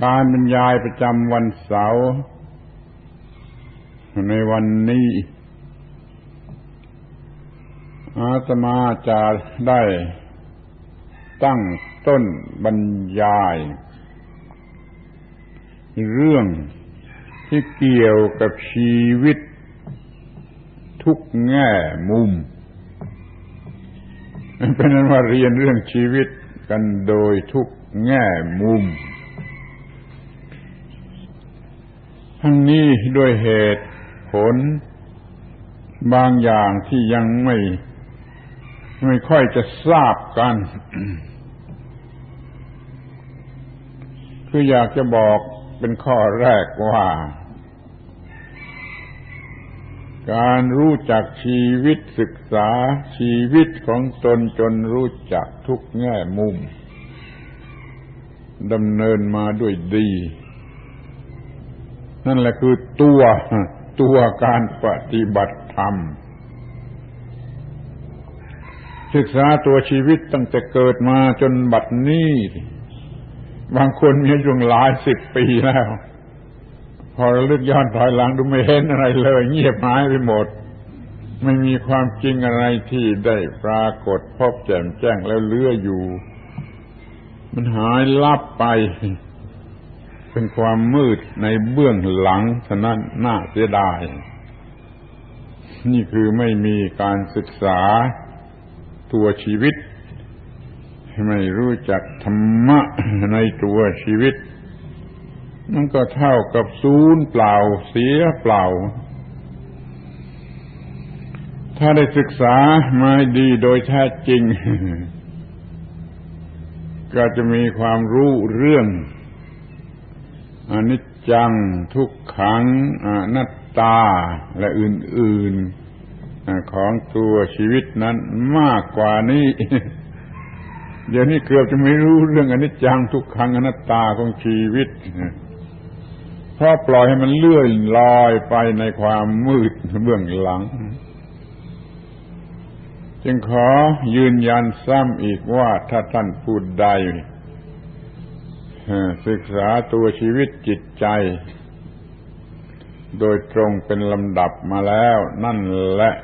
การบรรยายประจำวันเสาร์ในวันนี้ อาตมาจะได้ตั้งต้นบรรยาย เรื่องที่เกี่ยวกับชีวิตทุกแง่มุม เป็นนั้นว่าเรียนเรื่องชีวิตกันโดยทุกแง่มุม ทั้งนี้ด้วยเหตุผล บางอย่างที่ยังไม่ ไม่ค่อยจะทราบกัน คืออยากจะบอกเป็นข้อแรกว่า การรู้จักชีวิตศึกษาชีวิตของตนจนรู้จักทุกแง่มุมดำเนินมาด้วยดี นั่นแหละคือตัวตัวการปฏิบัติธรรม ศึกษาตัวชีวิตตั้งแต่เกิดมาจนบัดนี้ บางคนมีอายุหลายสิบปีแล้ว พอระลึกย้อนถอยหลังดูไม่เห็นอะไรเลย เงียบหายไปหมด ไม่มีความจริงอะไรที่ได้ปรากฏพบแจ่มแจ้งแล้วเลื่ออยู่ มันหายลับไป เป็นความมืดในเบื้องหลังฉะนั้นน่าเสียดาย นี่คือไม่มีการศึกษาตัวชีวิต ไม่รู้จักธรรมะในตัวชีวิตนั่นก็เท่ากับศูนย์เปล่าเสียเปล่า ถ้าได้ศึกษามาดีโดยแท้จริง ก็จะมีความรู้เรื่อง อนิจจัง ทุกขังอนัตตาและอื่นๆของตัวชีวิตนั้นมากกว่านี้ เดี๋ยวนี้เกือบจะไม่รู้เรื่องอนิจจัง ทุกขังอนัตตาของชีวิตเพราะปล่อยให้มันเลื่อยลอยไปในความมืดเบื้องหลัง จึงขอยืนยันซ้ำอีกว่าถ้าท่านพูดใด ศึกษาตัวชีวิตจิตใจ โดยตรงเป็นลำดับมาแล้ว นั่นแหละ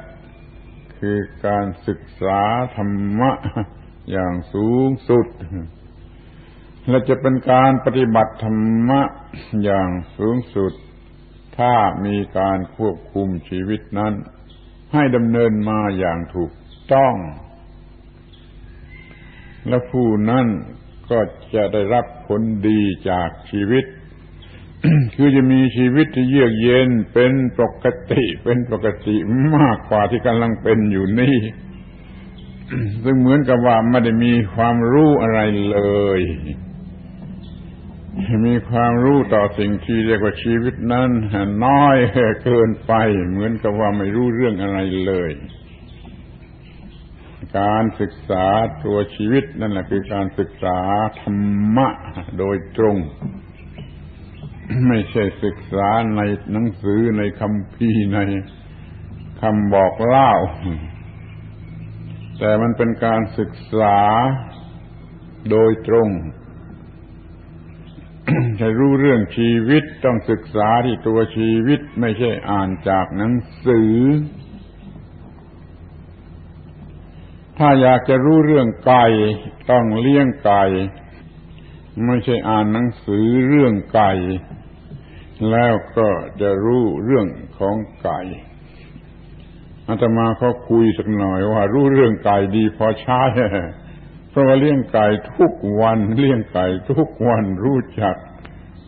คือการศึกษาธรรมะอย่างสูงสุด และจะเป็นการปฏิบัติธรรมะอย่างสูงสุด ถ้ามีการควบคุมชีวิตนั้น ให้ดำเนินมาอย่างถูกต้อง และผู้นั้น ก็จะได้รับผลดีจากชีวิต คือจะมีชีวิตที่เยือกเย็นเป็นปกติเป็นปกติมากกว่าที่กำลังเป็นอยู่นี่ซึ่งเหมือนกับว่าไม่ได้มีความรู้อะไรเลย มีความรู้ต่อสิ่งที่เรียกว่าชีวิตนั้นน้อยเกินไป เหมือนกับว่าไม่รู้เรื่องอะไรเลย การศึกษาตัวชีวิตนั่นแหละคือการศึกษาธรรมะโดยตรง ไม่ใช่ศึกษาในหนังสือในคำพีในคำบอกเล่า แต่มันเป็นการศึกษาโดยตรงจะรู้เรื่องชีวิตต้องศึกษาที่ตัวชีวิตไม่ใช่อ่านจากหนังสือ ถ้าอยากจะรู้เรื่องไก่ต้องเลี้ยงไก่ไม่ใช่อ่านหนังสือเรื่องไก่ แล้วก็จะรู้เรื่องของไก่อาตมาเขาคุยสักหน่อยว่า รู้เรื่องไก่ดีพอใช้เพราะว่าเลี้ยงไก่ทุกวันเลี้ยงไก่ทุกวันรู้จัก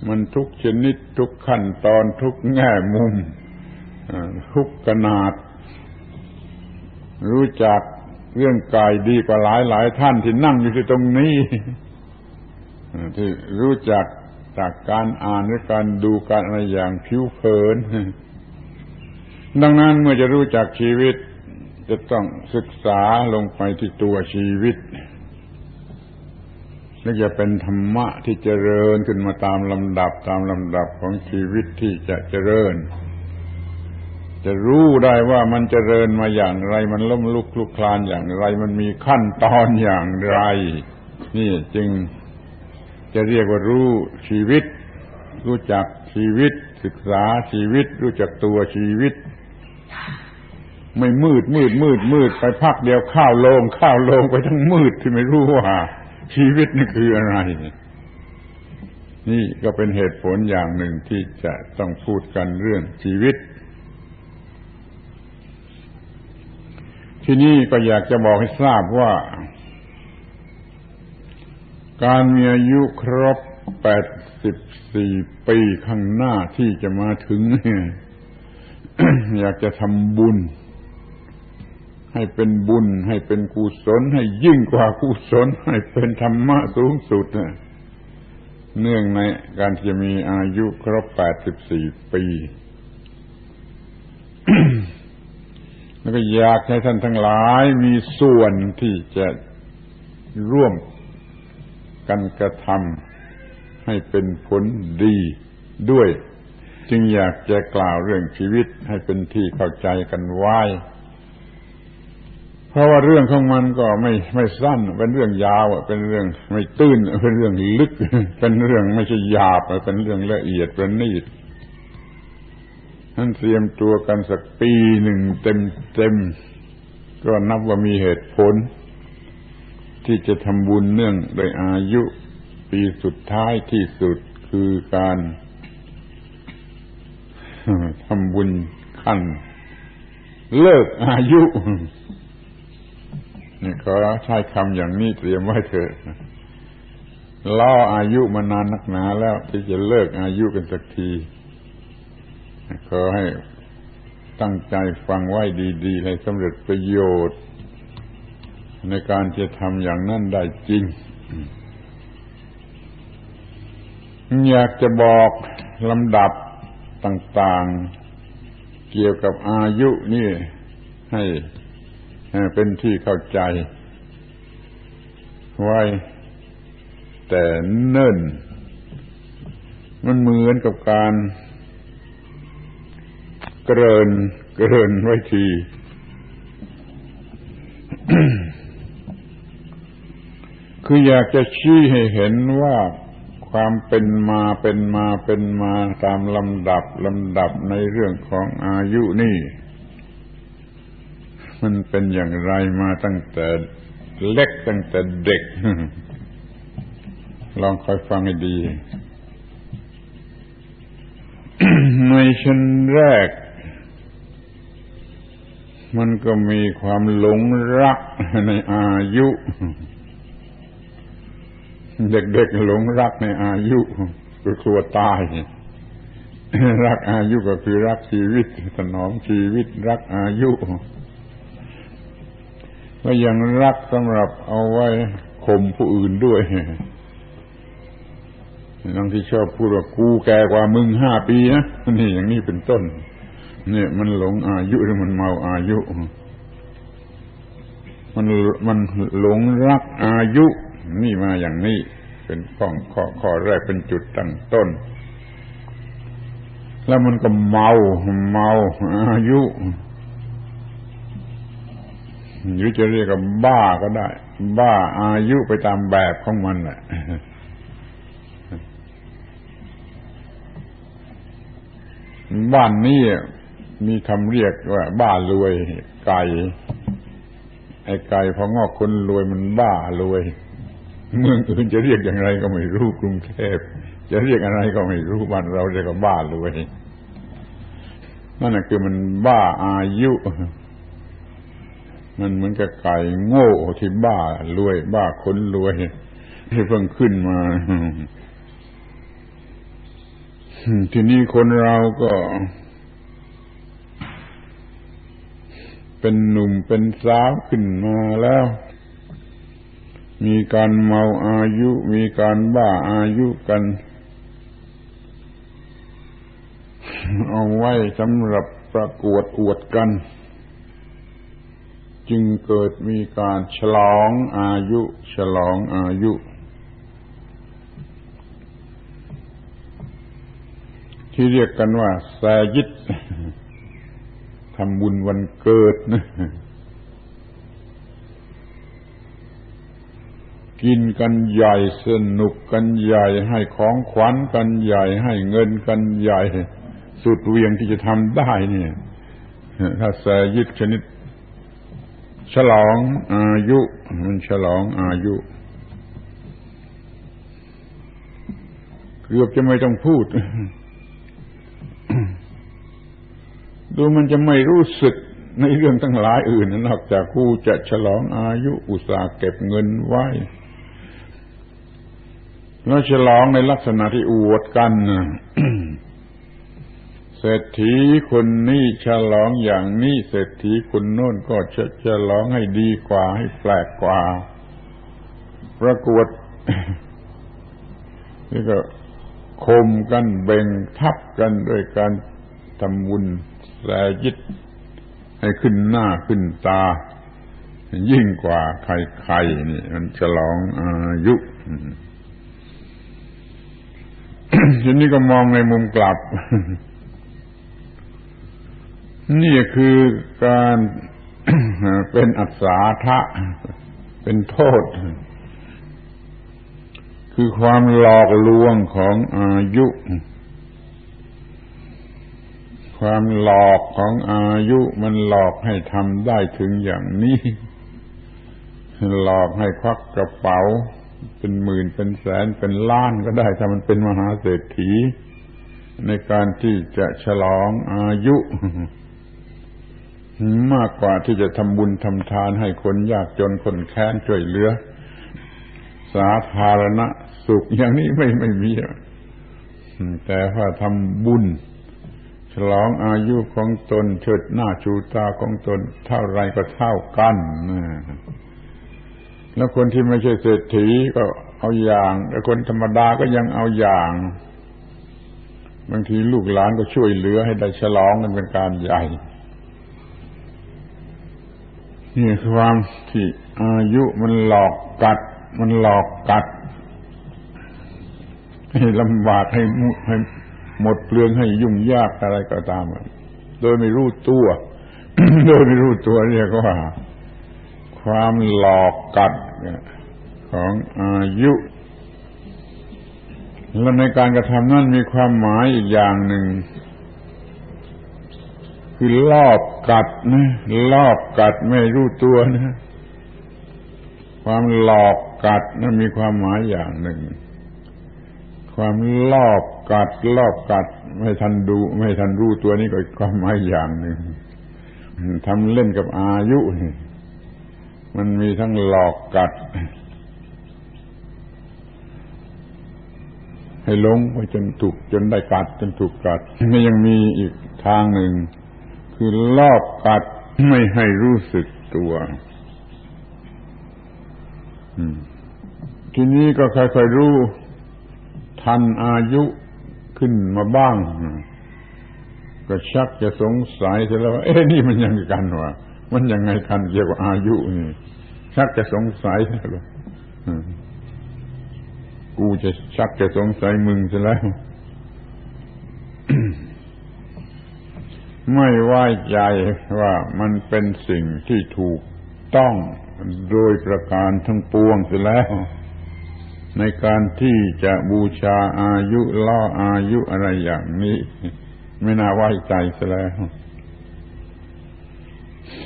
มันทุกชนิดทุกขั้นตอนทุกแง่มุมทุกขนาด รู้จัก เรื่องกายดีกว่าหลายหลายท่านที่นั่งอยู่ที่ตรงนี้ที่รู้จักจากการอ่านหรือการดูการอะไรอย่างผิวเผิน ดังนั้นเมื่อจะรู้จักชีวิต จะต้องศึกษาลงไปที่ตัวชีวิตและจะเป็นธรรมะที่เจริญขึ้นมาตามลำดับตามลำดับของชีวิตที่จะเจริญ จะรู้ได้ว่ามันจเจริญมาอย่างไร มันล้มลุกคลุกคลานอย่างไร มันมีขั้นตอนอย่างไร นี่จึงจะเรียกว่ารู้ชีวิต รู้จักชีวิต ศึกษาชีวิต รู้จักตัวชีวิต ไม่มืดมืดมืดมืดไปพักเดียวข้าวโลงข้าวโลงไปทั้งมืดที่ไม่รู้ว่า ชีวิตนี่คืออะไร นี่ก็เป็นเหตุผลอย่างหนึ่งที่จะต้องพูดกันเรื่องชีวิต ที่นี่ก็อยากจะบอกให้ทราบว่า การมีอายุครบแปดสิบสี่ปีข้างหน้าที่จะมาถึง อยากจะทำบุญ ให้เป็นบุญ ให้เป็นกุศล ให้ยิ่งกว่ากุศล ให้เป็นธรรมะสูงสุดเนื่องในการที่จะมีอายุครบแปดสิบสี่ปี แล้วก็อยากให้ท่านทั้งหลายมีส่วนที่จะร่วมกันกระทำให้เป็นผลดีด้วย จึงอยากจะกล่าวเรื่องชีวิตให้เป็นที่เข้าใจกันไว้ เพราะว่าเรื่องของมันก็ไม่ไม่สั้น เป็นเรื่องยาวเป็นเรื่องไม่ตื้นเป็นเรื่องลึก เป็นเรื่องไม่ใช่หยาบเป็นเรื่องละเอียดประณีต ท่านเตรียมตัวกันสักปีหนึ่งเต็มเต็มก็นับว่ามีเหตุผล ที่จะทำบุญเนื่องโดยอายุปีสุดท้ายที่สุดคือการทำบุญขั้นเลิกอายุนี่ขอใช้คำอย่างนี้เตรียมไว้เถอะล่ออายุมานานนักหนาแล้วที่จะเลิกอายุกันสักที ขอให้ตั้งใจฟังไว้ดีๆ ให้สำเร็จประโยชน์ ในการจะทำอย่างนั้นได้จริง อยากจะบอกลำดับต่างๆ เกี่ยวกับอายุนี่ให้เป็นที่เข้าใจ ไว้ แต่เนิ่น มันเหมือนกับการ เกรินเกรินไว้ทีคืออยากจะชี้ให้เห็นว่าความเป็นมาเป็นมาเป็นมาตามลำดับลำดับในเรื่องของอายุนี่ มันเป็นอย่างไรมาตั้งแต่เล็กตั้งแต่เด็ก ลองคอยฟังให้ดี ในชั้นแรก มันก็มีความหลงรักในอายุ เด็กๆหลงรักในอายุคือกลัวตาย รักอายุก็คือรักชีวิตสนองชีวิตรักอายุก็ยังรักสำหรับเอาไว้ข่มผู้อื่นด้วยน้องที่ชอบพูดว่ากูแก่กว่ามึงห้าปีนะนี่อย่างนี้เป็นต้น เนี่ย มันหลงอายุหรือมันเมาอายุ มันมันหลงรักอายุ นี่มาอย่างนี้ เป็นข้อข้อข้อแรกเป็นจุดตั้งต้น แล้วมันก็เมาเมาอายุหรือจะเรียกว่าบ้าก็ได้ บ้าอายุไปตามแบบของมันแหละบ้านนี้ มีคำเรียกว่า บ้ารวย ไก่ ไอ้ไก่พองอกคนรวยมันบ้ารวย เมืองอื่นจะเรียกอย่างไรก็ไม่รู้กรุงเทพจะเรียกอะไรก็ไม่รู้บ้านเราเรียกว่าบ้ารวยนั่นคือมันบ้าอายุ มันเหมือนกับไก่โง่ที่บ้ารวย บ้าคนรวยที่เพิ่งขึ้นมาทีนี้คนเราก็ เป็นหนุ่มเป็นสาวขึ้นมาแล้ว มีการเมาอายุ มีการบ้าอายุกัน เอาไว้สำหรับประกวดอวดกัน จึงเกิดมีการฉลองอายุ ฉลองอายุที่เรียกกันว่าแซยิด ทำบุญวันเกิดนะกินกันใหญ่สนุกกันใหญ่ให้ของขวัญกันใหญ่ให้เงินกันใหญ่ สุดเวียงที่จะทำได้เนี่ย ถ้าแสยิดชนิด ฉลองอายุ มันฉลองอายุเกือบจะไม่ต้องพูด ดูมันจะไม่รู้สึกในเรื่องทั้งหลายอื่น นอกจากกูจะฉลองอายุอุตสาห์เก็บเงินไว้ แล้วฉลองในลักษณะที่อวดกันเศรษฐีคนนี้ฉลองอย่างนี้เศรษฐีคนโน้นก็จะฉลองให้ดีกว่าให้แปลกกว่า ประกวด นี่ก็คมกันเบ่งทับกันด้วยการทำบุญ แสยิดให้ขึ้นหน้าขึ้นตา ยิ่งกว่าใครๆนี่มันฉลองอายุทีนี้ก็มองในมุมกลับ นี่คือการเป็นอัศาทะ เป็นโทษ คือความหลอกลวงของอายุ ความหลอกของอายุมันหลอกให้ทำได้ถึงอย่างนี้ หลอกให้ควักกระเป๋า เป็นหมื่นเป็นแสนเป็นล้านก็ได้ถ้ามันเป็นมหาเศรษฐี ในการที่จะฉลองอายุมากกว่าที่จะทำบุญทำทานให้คนยากจนคนแค้นช่วยเหลือ สาธารณสุขอย่างนี้ไม่ไม่มีแต่ว่าทำบุญ ฉลองอายุของตนเชิดหน้าชูตาของตน เท่าไรก็เท่ากันนะแล้วคนที่ไม่ใช่เศรษฐีก็เอาอย่างแต่คนธรรมดาก็ยังเอาอย่าง บางทีลูกหลานก็ช่วยเหลือให้ได้ฉลองกันเป็นการใหญ่นี่ความที่อายุมันหลอกกัด มันหลอกกัด ให้ลำบากให้ให้ หมดเปลืองให้ยุ่งยากอะไรก็ตาม โดยไม่รู้ตัว โดยไม่รู้ตัวเรียกว่า ความหลอกกัดของอายุและในการกระทำนั้นมีความหมายอีกอย่างหนึ่ง คือลอบกัดนะลอบกัดไม่รู้ตัวนะความหลอกกัดนั้นมีความหมายอย่างหนึ่ง ความลอบ กัดลอบกัด ไม่ทันดู ไม่ทันรู้ตัวนี้ก็ความหมายอย่างหนึ่งทำเล่นกับอายุนี่มันมีทั้งหลอกกัด ให้ลงไปจนถูกจนได้กัด จนถูกกัดไม่ยังมีอีกทางหนึ่ง คือลอบกัดไม่ให้รู้สึกตัวทีนี้ก็ค่อยๆรู้ทันอายุ ขึ้นมาบ้าง ก็ชักจะสงสัยเสียแล้วว่าเอ๊ะนี่มันยังกันวะมันยังไงกันเกี่ยวกับอายุนี่ชักจะสงสัยแล้วกูจะชักจะสงสัยมึงซะแล้ว ไม่ไว้ใจว่ามันเป็นสิ่งที่ถูกต้องโดยประการทั้งปวงเสียแล้ว ในการที่จะบูชาอายุล่ออายุอะไรอย่างนี้ ไม่น่าไว้ใจเสียแล้ว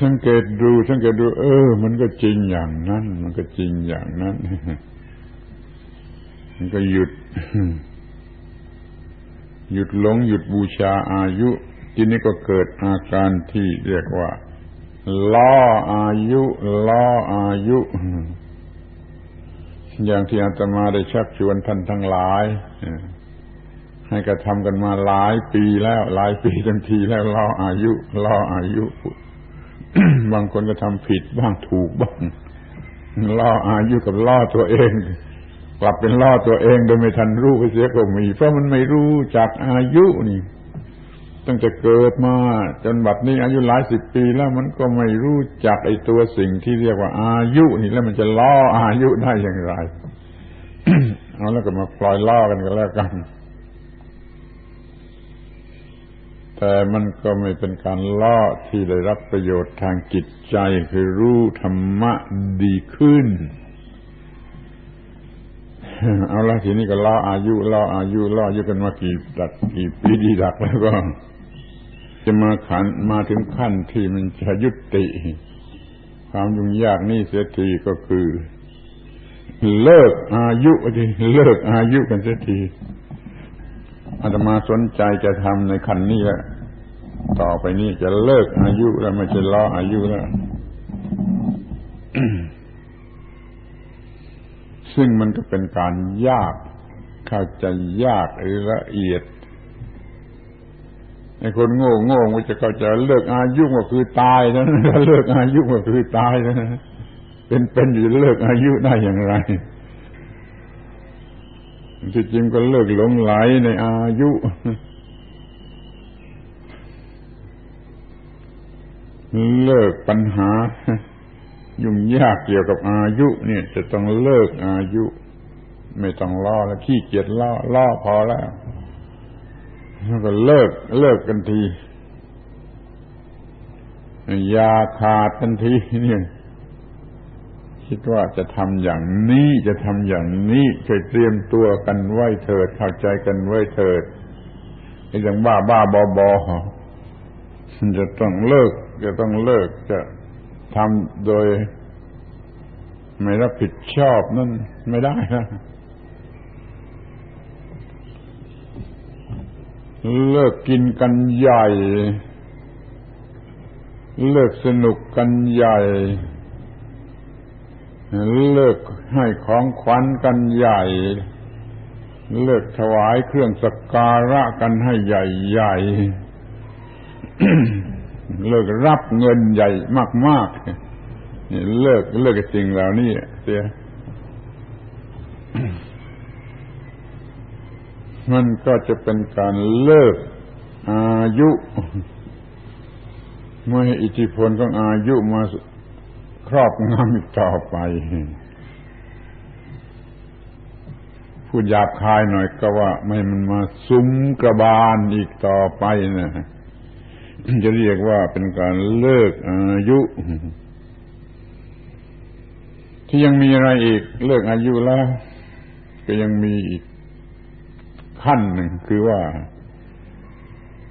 สังเกตดู สังเกตดู เออ มันก็จริงอย่างนั้น มันก็จริงอย่างนั้น มันก็หยุด หยุดหลงหยุดบูชาอายุ ทีนี้ก็เกิดอาการที่เรียกว่า ล่ออายุ ล่ออายุ อย่างที่อาตมาได้ชักชวนท่านทั้งหลายให้กระทำกันมาหลายปีแล้ว หลายปีทันทีแล้วล่ออายุล่ออายุ บางคนก็ทำผิดบ้างถูกบ้างล่ออายุกับล่อตัวเอง กลับเป็นล่อตัวเองโดยไม่ทันรู้เสียก็มี เพราะมันไม่รู้จักอายุนี่ ตั้งแต่เกิดมา จนบัดนี้อายุหลายสิบปีแล้วมันก็ไม่รู้จักไอ้ตัวสิ่งที่เรียกว่า อายุนี่แล้วมันจะล่ออายุได้อย่างไรเอาแล้วก็มาปล่อยล่อกันกันแล้วกัน แต่มันก็ไม่เป็นการล่อที่ได้รับประโยชน์ทางจิตใจคือรู้ธรรมะดีขึ้น เอาละทีนี้ก็ล่ออายุล่ออายุล่ออายุกันมากี่ดักกี่ปีดีดักแล้วก็ จะมาขันมาถึงขั้นที่มันจะยุติ ความยุ่งยากนี่เสียทีก็คือ เลิกอายุทีเลิกอายุกันเสียทีอาตมาสนใจจะทำในขั้นนี้แล้วต่อไปนี้จะเลิกอายุแล้วไม่ใช่ล้ออายุแล้วซึ่งมันก็เป็นการยาก เข้าใจยากหรือละเอียด ไอ้คนโง่โง่มันจะเข้าใจเลิกอายุก็คือตายนะเลิกอายุก็คือตายนะเป็นเป็นอยู่เลิกอายุได้อย่างไรที่จริงก็เลิกหลงไหลในอายุเลิกปัญหา ยุ่งยากเกี่ยวกับอายุ เนี่ย จะต้องเลิกอายุ ไม่ต้องล่อแล้วขี้เกียจล่อล่อพอแล้ว แล้วก็เลิกเลิกกันที ยาขาดกันทีเนี่ยคิดว่าจะทำอย่างนี้จะทำอย่างนี้ช่วยเตรียมตัวกันไว้เถิดเข้าใจกันไว้เถิดไอ้อย่างบ้าบ้าบอบอจะต้องเลิก จะต้องเลิกจะทำโดย ไม่รับผิดชอบนั่นไม่ได้นะ เลิกกินกันใหญ่ เลิกสนุกกันใหญ่ เลิกให้ของขวัญกันใหญ่ เลิกถวายเครื่องสักการะกันให้ใหญ่ๆเลิกรับเงินใหญ่มากๆเลิกเลิกสิ่งเหล่านี้เสีย มันก็จะเป็นการเลิกอายุเมื่ออิทธิพลของอายุมาครอบงำอีกต่อไปพูดหยาบคายหน่อยก็ว่า ไม่มันมาซุ้มกระบาลอีกต่อไปนะจะเรียกว่าเป็นการเลิกอายุ ที่ยังมีอะไรอีก เลิกอายุแล้ว ก็ยังมีอีก ขั้นหนึ่งคือว่า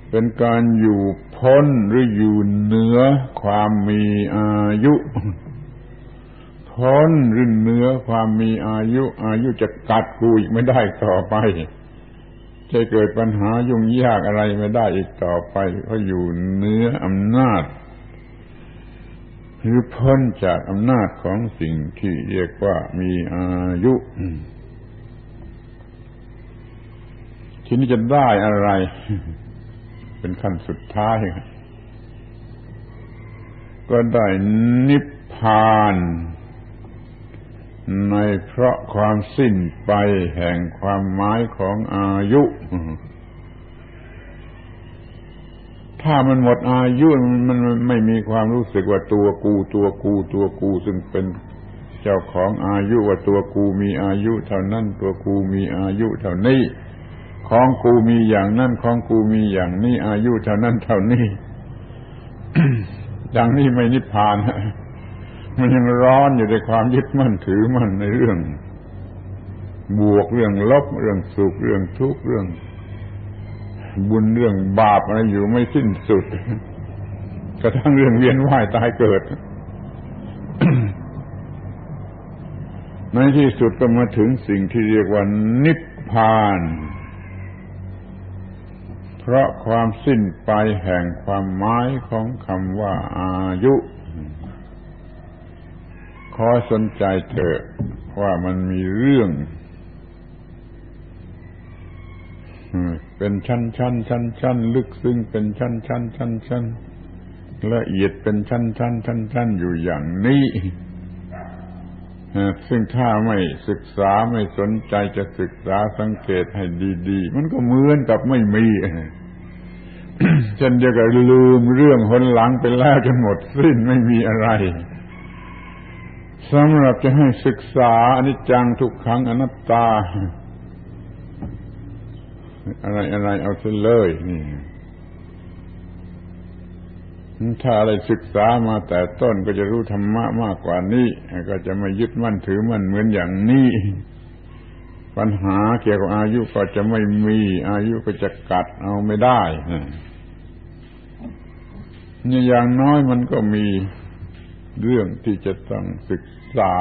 เป็นการอยู่พ้นหรืออยู่เหนือความมีอายุพ้นหรือเหนือความมีอายุ อายุจะกัดกูอีกไม่ได้ต่อไป จะเกิดปัญหายุ่งยากอะไรไม่ได้อีกต่อไปเพราะอยู่เหนืออำนาจหรือพ้นจากอำนาจของสิ่งที่เรียกว่ามีอายุ ทีนี้จะได้อะไร เป็นขั้นสุดท้ายก็ได้นิพพาน ในเพราะความสิ้นไปแห่งความหมายของอายุ ถ้ามันหมดอายุมันไม่มีความรู้สึกว่าตัวกูตัวกูตัวกูซึ่งเป็นเจ้าของอายุว่าตัวกูมีอายุเท่านั้นตัวกูมีอายุเท่านี้ ของกูมีอย่างนั้นของกูมีอย่างนี้อายุเท่านั้นเท่านี้อย่างนี้ไม่นิพพานมันยังร้อนอยู่ในความยึดมั่นถือมั่นในเรื่อง บวกเรื่องลบเรื่องสุขเรื่องทุกข์เรื่อง บุญเรื่องบาปอะไรอยู่ไม่สิ้นสุดกระทั่งเรื่องเวียนว่ายตายเกิดในที่สุดก็มาถึงสิ่งที่เรียกว่านิพพาน เพราะความสิ้นไปแห่งความหมายของคำว่าอายุ ขอสนใจเถอะว่ามันมีเรื่อง เป็นชั้นชั้นชั้นชั้นลึกซึ้งเป็นชั้นชั้นชั้นชั้นละเอียดเป็นชั้นชั้นชั้นชั้นอยู่อย่างนี้ ซึ่งถ้าไม่ศึกษาไม่สนใจจะศึกษาสังเกตให้ดีๆ มันก็เหมือนกับไม่มีเช่นเดียวกับลืมเรื่องหนหลังไปแล้วจนหมดสิ้นไม่มีอะไรสำหรับจะให้ศึกษาอนิจจังทุกขังอนัตตา อะไรอะไรเอาเสเลยนี่ ถ้าอะไรศึกษามาแต่ต้นก็จะรู้ธรรมะมากกว่านี้ ก็จะไม่ยึดมั่นถือมั่นเหมือนอย่างนี้ ปัญหาเกี่ยวกับอายุก็จะไม่มี อายุก็จะกัดเอาไม่ได้นี่อย่างน้อยมันก็มีเรื่องที่จะต้องศึกษา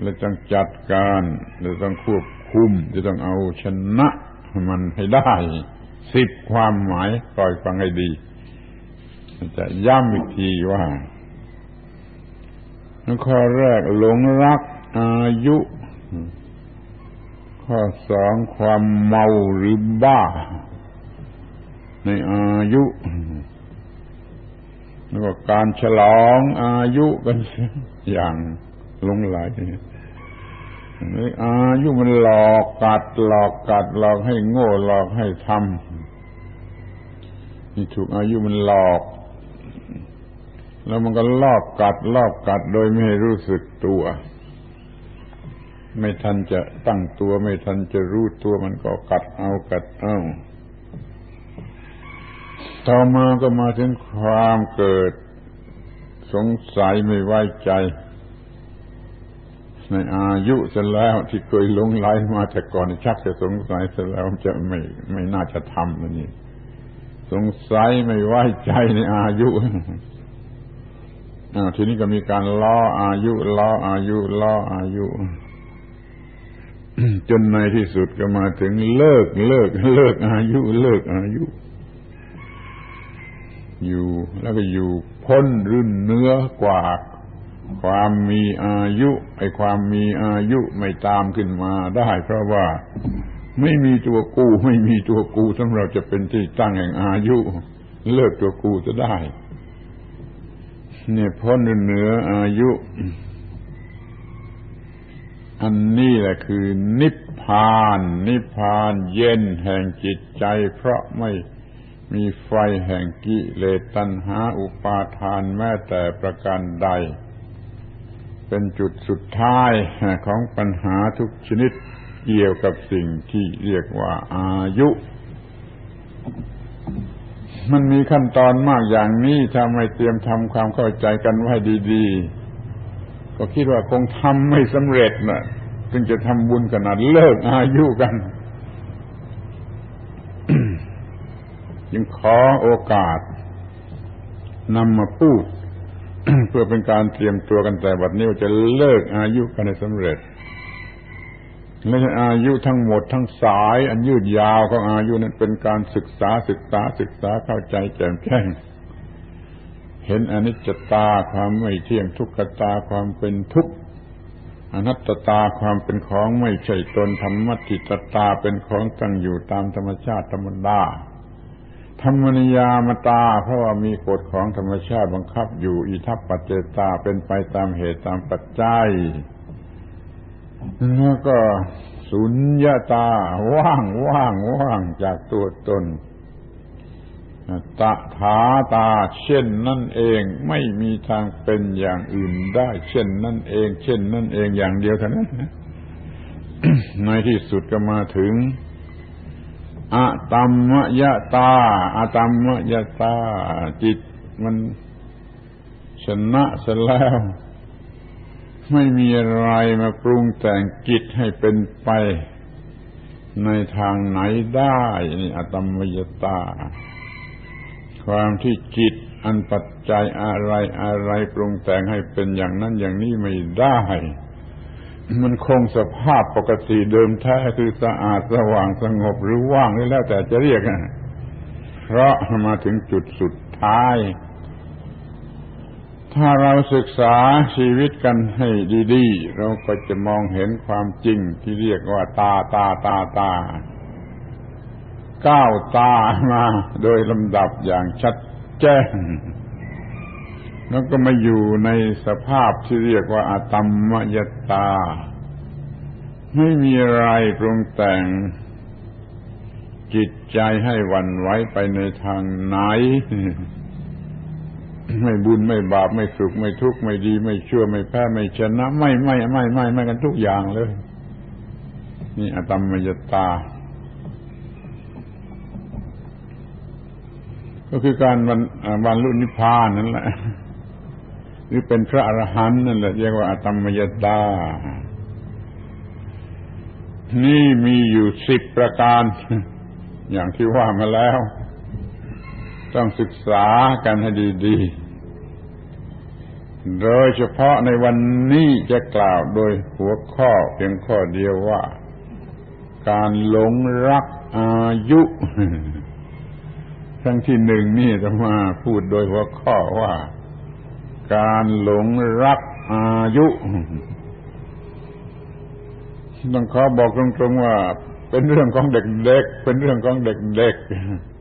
และต้องจัดการ และต้องควบคุม จะต้องเอาชนะมันให้ได้ สิบความหมายคอยฟังให้ดี จะย้ำอีกทีว่าข้อแรกหลงรักอายุ ข้อสองความเมาหรือบ้า ในอายุแล้วก็การฉลองอายุกันอย่างลงไหลอายุมันหลอกกัดหลอกกัดหลอกให้โง่หลอกให้ทำ นี่ถูกอายุมันหลอก แล้วมันก็ลอกกัดลอกกัดโดยไม่รู้สึกตัว ไม่ทันจะตั้งตัว ไม่ทันจะรู้ตัวมันก็กัดเอากัดเอาต่อมาก็มาถึงความเกิด สงสัยไม่ไว้ใจ ในอายุเสร็จแล้วที่เคยลงไหลมาแต่ก่อนชักจะสงสัยเสร็จแล้วจะไม่ไม่น่าจะทำนี่ สงสัยไม่ไว้ใจในอายุอทีนี้ก็มีการล้ออายุล้ออายุล้ออายุ จนในที่สุดก็มาถึงเลิกเลิกเลิกอายุเลิกอายุ อยู่แล้วก็อยู่พ้นรื่นเนื้อกว่าความมีอายุ ไอ้ความมีอายุไม่ตามขึ้นมาได้เพราะว่า ไม่มีตัวกูไม่มีตัวกูสำหรับจะเป็นที่ตั้งแห่งอายุ เลิกตัวกูจะได้ เนี่ยพ้นเหนืออายุ อันนี้แหละคือ นิพพาน นิพพานเย็นแห่งจิตใจ เพราะไม่มีไฟแห่งกิเลสตัณหาอุปาทานแม้แต่ประการใด เป็นจุดสุดท้ายของปัญหาทุกชนิด เกี่ยวกับสิ่งที่เรียกว่าอายุ มันมีขั้นตอนมากอย่างนี้ถ้าไม่เตรียมทำความเข้าใจกันไว้ดีๆ ก็คิดว่าคงทำไม่สำเร็จนะจึงจะทำบุญขนาดเลิกอายุกัน จึงขอโอกาสนำมาพูด เพื่อเป็นการเตรียมตัวกันแต่บัดนี้จะเลิกอายุกันในสำเร็จ ไม่ใช่อายุทั้งหมดทั้งสายอันยืดยาวของอายุนั้นเป็นการศึกษาศึกษาศึกษาเข้าใจแจ่มแจ้งเห็นอนิจจตาความไม่เที่ยงทุกขตาความเป็นทุกข์อนัตตาความเป็นของไม่ใช่ตนธรรมติตตาเป็นของตั้งอยู่ตามธรรมชาติธรรมดาธรรมนิยามตา เพราะว่ามีกฎของธรรมชาติบังคับอยู่อิทัปปัจเจตาเป็นไปตามเหตุตามปัจจัย แล้วก็สุญญาตาว่างว่างว่างจากตัวตนตถาตา เช่นนั่นเองไม่มีทางเป็นอย่างอื่นได้ เช่นนั่นเอง เช่นนั่นเองอย่างเดียวเท่านั้นในที่สุดก็มาถึงอะตัมมยตาอะตัมมยตา จิตมันชนะเสร็จแล้ว ไม่มีอะไรมาปรุงแต่งจิตให้เป็นไปในทางไหนได้นี่อะตัมมยตา ความที่จิตอันปัจจัยอะไรอะไรปรุงแต่งให้เป็นอย่างนั้นอย่างนี้ไม่ได้ มันคงสภาพปกติเดิมแท้คือสะอาดสว่างสงบหรือว่างนี่แล้วแต่จะเรียกเพราะมาถึงจุดสุดท้าย ถ้าเราศึกษาชีวิตกันให้ดีๆ เราก็จะมองเห็นความจริงที่เรียกว่าตาตาตาตา ก้าวตามาโดยลำดับอย่างชัดแจ้ง แล้วก็มาอยู่ในสภาพที่เรียกว่าอาตมมยตา ไม่มีอะไรปรุงแต่ง จิตใจให้วันไว้ไปในทางไหน ไม่บุญไม่บาปไม่สุขไม่ทุกข์ไม่ดี ไม่ชั่วไม่แพ้ไม่ชนะ ไม่ไม่ไม่ไม่ไม่กันทุกอย่างเลย นี่อตมมยตา ก็คือการบรรบรรลุนิพพานนั่นแหละหรือเป็นพระอรหันต์นั่นแหละเรียกว่าอตมยตา นี่มีอยู่สิบประการ อย่างที่ว่ามาแล้ว ต้องศึกษากันให้ดี ๆ โดยเฉพาะในวันนี้จะกล่าวโดยหัวข้อเพียงข้อเดียวว่า การหลงรักอายุทั้งที่หนึ่งนี่จะมาพูดโดยหัวข้อว่า การหลงรักอายุ ต้องขอบอกตรงๆว่า เป็นเรื่องของเด็กๆ เป็นเรื่องของเด็กๆ